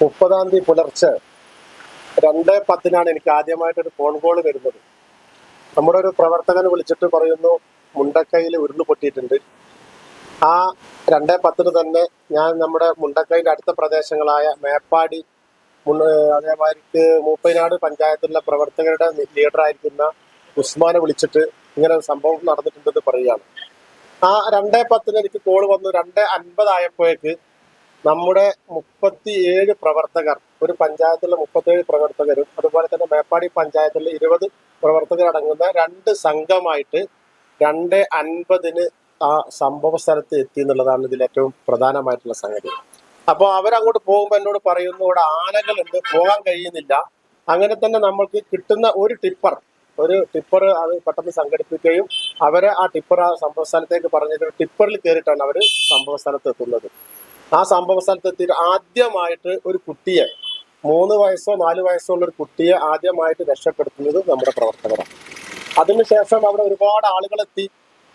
മുപ്പതാം തീയതി പുലർച്ചെ രണ്ട് പത്തിനാണ് എനിക്ക് ആദ്യമായിട്ടൊരു ഫോൺ കോൾ വരുന്നത്. നമ്മുടെ ഒരു പ്രവർത്തകൻ വിളിച്ചിട്ട് പറയുന്നു മുണ്ടക്കൈയിൽ ഉരുൾ പൊട്ടിയിട്ടുണ്ട്. ആ രണ്ട് പത്തിന് തന്നെ ഞാൻ നമ്മുടെ മുണ്ടക്കൈന്റെ അടുത്ത പ്രദേശങ്ങളായ മേപ്പാടി അതേമാതിരി മൂപ്പൈനാട് പഞ്ചായത്തിലെ പ്രവർത്തകരുടെ ലീഡറായിരിക്കുന്ന ഉസ്മാനെ വിളിച്ചിട്ട് ഇങ്ങനെ ഒരു സംഭവം നടന്നിട്ടുണ്ടെന്ന് പറയുകയാണ്. ആ രണ്ടേ പത്തിന് എനിക്ക് കോൾ വന്നു. രണ്ട് അൻപതായപ്പോഴേക്ക് നമ്മുടെ മുപ്പത്തിയേഴ് പ്രവർത്തകർ ഒരു പഞ്ചായത്തിലെ മുപ്പത്തിയേഴ് പ്രവർത്തകരും അതുപോലെ തന്നെ മേപ്പാടി പഞ്ചായത്തിലെ ഇരുപത് പ്രവർത്തകരടങ്ങുന്ന രണ്ട് സംഘമായിട്ട് രണ്ട് അൻപതിന് ആ സംഭവ സ്ഥലത്ത് എത്തി എന്നുള്ളതാണ് ഇതിൽ ഏറ്റവും പ്രധാനമായിട്ടുള്ള സംഗതി. അപ്പോൾ അവരങ്ങോട്ട് പോകുമ്പോൾ എന്നോട് പറയുന്നു ഇവിടെ ആനകൾ ഉണ്ട് പോകാൻ കഴിയുന്നില്ല. അങ്ങനെ തന്നെ നമ്മൾക്ക് കിട്ടുന്ന ഒരു ടിപ്പർ ഒരു ടിപ്പർ അത് പെട്ടെന്ന് സംഘടിപ്പിക്കുകയും അവരെ ആ ടിപ്പർ ആ സംഭവ സ്ഥലത്തേക്ക് പറഞ്ഞിട്ട് ടിപ്പറിൽ കയറിയിട്ടാണ് അവർ സംഭവ സ്ഥലത്ത് എത്തുന്നത്. ആ സംഭവ സ്ഥലത്ത് എത്തിയിട്ട് ആദ്യമായിട്ട് ഒരു കുട്ടിയെ മൂന്ന് വയസ്സോ നാല് വയസ്സോ ഉള്ള ഒരു കുട്ടിയെ ആദ്യമായിട്ട് രക്ഷപ്പെടുത്തുന്നത് നമ്മുടെ പ്രവർത്തകരാണ്. അതിനുശേഷം അവിടെ ഒരുപാട് ആളുകളെത്തി.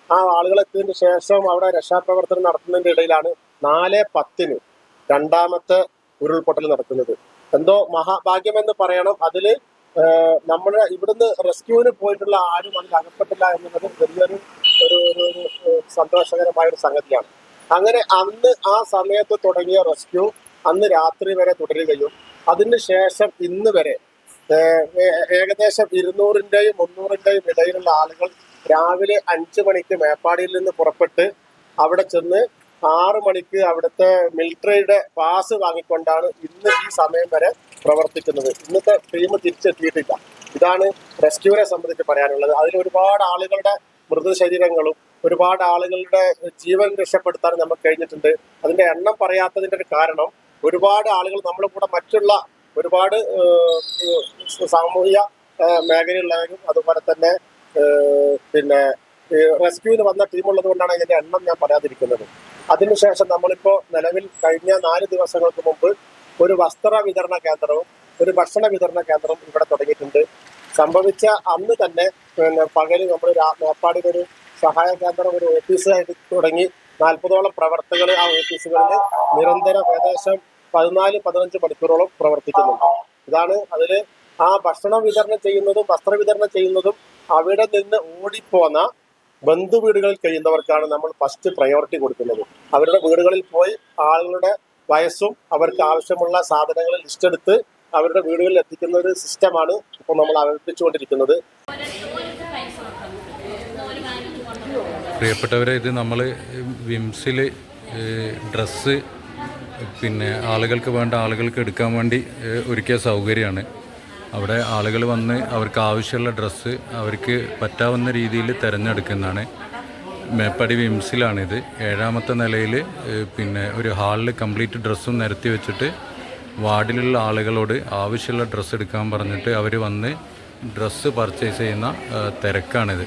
ആ ആളുകളെത്തിയതിന് ശേഷം അവിടെ രക്ഷാപ്രവർത്തനം നടത്തുന്നതിന്റെ ഇടയിലാണ് നാല് പത്തിന് രണ്ടാമത്തെ ഉരുൾപൊട്ടൽ നടക്കുന്നത്. എന്തോ മഹാഭാഗ്യം എന്ന് പറയണം. അതിൽ നമ്മുടെ ഇവിടുന്ന് റെസ്ക്യൂവിന് പോയിട്ടുള്ള ആരും അതിൽ അകപ്പെട്ടില്ല എന്നുള്ളത് വലിയൊരു ഒരു ഒരു സന്തോഷകരമായ ഒരു സംഗതിയാണ്. അങ്ങനെ അന്ന് ആ സമയത്ത് തുടങ്ങിയ റെസ്ക്യൂ അന്ന് രാത്രി വരെ തുടരുകയും അതിനുശേഷം ഇന്ന് വരെ ഏകദേശം ഇരുന്നൂറിന്റെയും മുന്നൂറിന്റെയും ഇടയിലുള്ള ആളുകൾ രാവിലെ അഞ്ചു മണിക്ക് മേപ്പാടിയിൽ നിന്ന് പുറപ്പെട്ട് അവിടെ ചെന്ന് ആറ് മണിക്ക് അവിടുത്തെ മിലിറ്ററിയുടെ പാസ് വാങ്ങിക്കൊണ്ടാണ് ഇന്ന് ഈ സമയം വരെ പ്രവർത്തിക്കുന്നത്. ഇന്നത്തെ ടീം തിരിച്ചെത്തിയിട്ടില്ല. ഇതാണ് റെസ്ക്യൂവിനെ സംബന്ധിച്ച് പറയാനുള്ളത്. അതിൽ ഒരുപാട് ആളുകളുടെ മൃതശരീരങ്ങളും ഒരുപാട് ആളുകളുടെ ജീവൻ രക്ഷപ്പെടുത്താൻ നമുക്ക് കഴിഞ്ഞിട്ടുണ്ട്. അതിന്റെ എണ്ണം പറയാത്തതിന്റെ ഒരു കാരണം ഒരുപാട് ആളുകൾ നമ്മുടെ കൂടെ മറ്റുള്ള ഒരുപാട് സാമൂഹിക മേഖലയിലുള്ളവരും അതുപോലെ തന്നെ പിന്നെ റെസ്ക്യൂവിന് വന്ന ടീമുള്ളത് കൊണ്ടാണ് ഇതിന്റെ എണ്ണം ഞാൻ പറയാതിരിക്കുന്നത്. അതിനുശേഷം നമ്മളിപ്പോ നിലവിൽ കഴിഞ്ഞ നാല് ദിവസങ്ങൾക്ക് മുമ്പ് ഒരു വസ്ത്ര വിതരണ കേന്ദ്രവും ഒരു ഭക്ഷണ വിതരണ കേന്ദ്രവും ഇവിടെ തുടങ്ങിയിട്ടുണ്ട്. സംഭവിച്ച അന്ന് തന്നെ പകൽ നമ്മൾ മേപ്പാടിയിൽ ഒരു സഹായ കേന്ദ്രം ഒരു ഓഫീസായിട്ട് തുടങ്ങി നാൽപ്പതോളം പ്രവർത്തകർ ആ ഓഫീസുകളിൽ നിരന്തരം ഏകദേശം പതിനാല് പതിനഞ്ച് മണിക്കൂറോളം പ്രവർത്തിക്കുന്നുണ്ട്. ഇതാണ് അതിൽ ആ ഭക്ഷണം വിതരണം ചെയ്യുന്നതും വസ്ത്ര വിതരണം ചെയ്യുന്നതും അവിടെ നിന്ന് ഓടിപ്പോന്ന ബന്ധു വീടുകളിൽ കഴിയുന്നവർക്കാണ് നമ്മൾ ഫസ്റ്റ് പ്രയോറിറ്റി കൊടുക്കുന്നത്. അവരുടെ വീടുകളിൽ പോയി ആളുകളുടെ വയസ്സും അവർക്ക് ആവശ്യമുള്ള സാധനങ്ങൾ ലിസ്റ്റ് എടുത്ത് അവരുടെ വീടുകളിൽ എത്തിക്കുന്ന ഒരു സിസ്റ്റമാണ് ഇപ്പോൾ നമ്മൾ അവതരിപ്പിച്ചുകൊണ്ടിരിക്കുന്നത്. പ്രിയപ്പെട്ടവരെ ഇത് നമ്മൾ വിംസിൽ ഡ്രസ്സ് പിന്നെ ആളുകൾക്ക് വേണ്ട ആളുകൾക്ക് എടുക്കാൻ വേണ്ടി ഒരുക്കിയ സൗകര്യമാണ്. അവിടെ ആളുകൾ വന്ന് അവർക്ക് ആവശ്യമുള്ള ഡ്രസ്സ് അവർക്ക് പറ്റാവുന്ന രീതിയിൽ തിരഞ്ഞെടുക്കുന്നതാണ്. മേപ്പടി വിംസിലാണിത്. ഏഴാമത്തെ നിലയിൽ പിന്നെ ഒരു ഹാളിൽ കംപ്ലീറ്റ് ഡ്രസ്സും നിരത്തി വെച്ചിട്ട് വാർഡിലുള്ള ആളുകളോട് ആവശ്യമുള്ള ഡ്രസ്സ് എടുക്കാൻ പറഞ്ഞിട്ട് അവർ വന്ന് ഡ്രസ്സ് പർച്ചേസ് ചെയ്യുന്ന തിരക്കാണിത്.